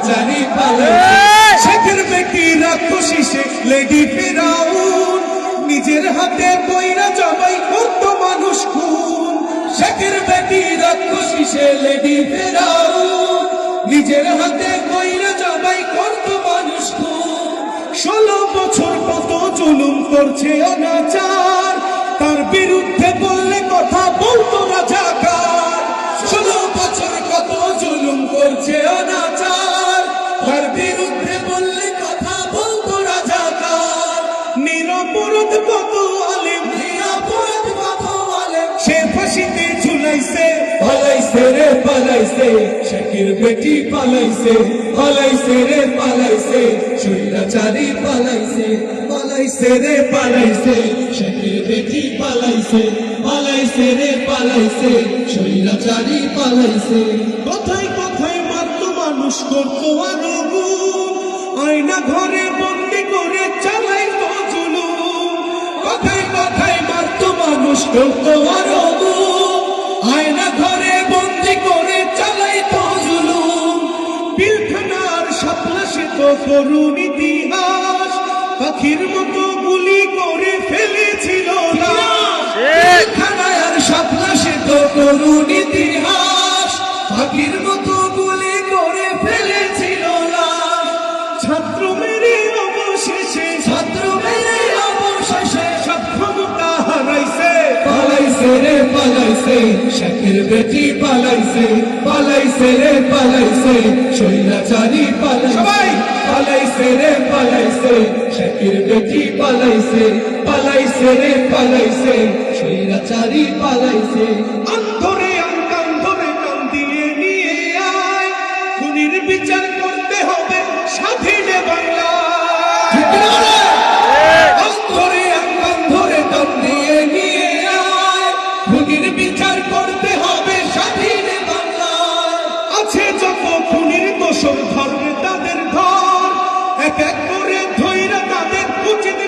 স্বৈরাচারী পালাইছে শেখের বেটি রাক্ষসী সে লেডি ফেরাউন। নিজের হাতে কইরা জবাই করত মানুষ খুন। শেখের বেটি রাক্ষসী সে লেডি ফেরাউন। নিজের হাতে কইরা জবাই করত মানুষ খুন। ষোলো বছর কত জুলুম করছে অনাচার। তার বিরুদ্ধে নিরপরাধ কত আলেম নিরপরাধ কত আলেম। সে ফাঁসিতে ঝুলাইছে পালাইছে। রে বেটি পালাইছে পালাইছে রে, পালাইছে। পালাইছে পালাইছে রে, পালাইছে। শেখের বেটি পালাইছে পালাইছে রে, পালাইছে। শৈলাচারি পালাইছে। কোথায় কোথায় মাত্র মানুষ, করতো আরও আয়না ঘরে বন্দি করে জুলুম কথায় কথায় মারতো মানুষ গুম আয়না ঘরে বন্দি করে চালাইতো জুলুম। পিলখানার স্বপ্না সে তো করুণ ইতিহাস। পাখির মতো গুলি করে ফেলেছিল লাশ। পিলখানার স্বপ্না সে তো করুণ ইতিহাস। পাখির রে পালাইছে শেখের বেটি পালাইছে পালাইছে রে পালাইছে শৈলাচারি পালাইছে। পালাইছে রে পালাইছে শেখের বেটি পালাইছে পালাইছে রে পালাইছে শৈলাচারি পালাইছে। অন্ধরে কান ধরে কান দিয়ে নিয়ে আয় খুনির বিচার করতে হবে স্বাধীনে বাংলা? অন্তরে আঙ্গান ধরে কান দিয়ে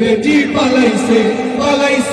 বেটি পালাইছে পালাইছে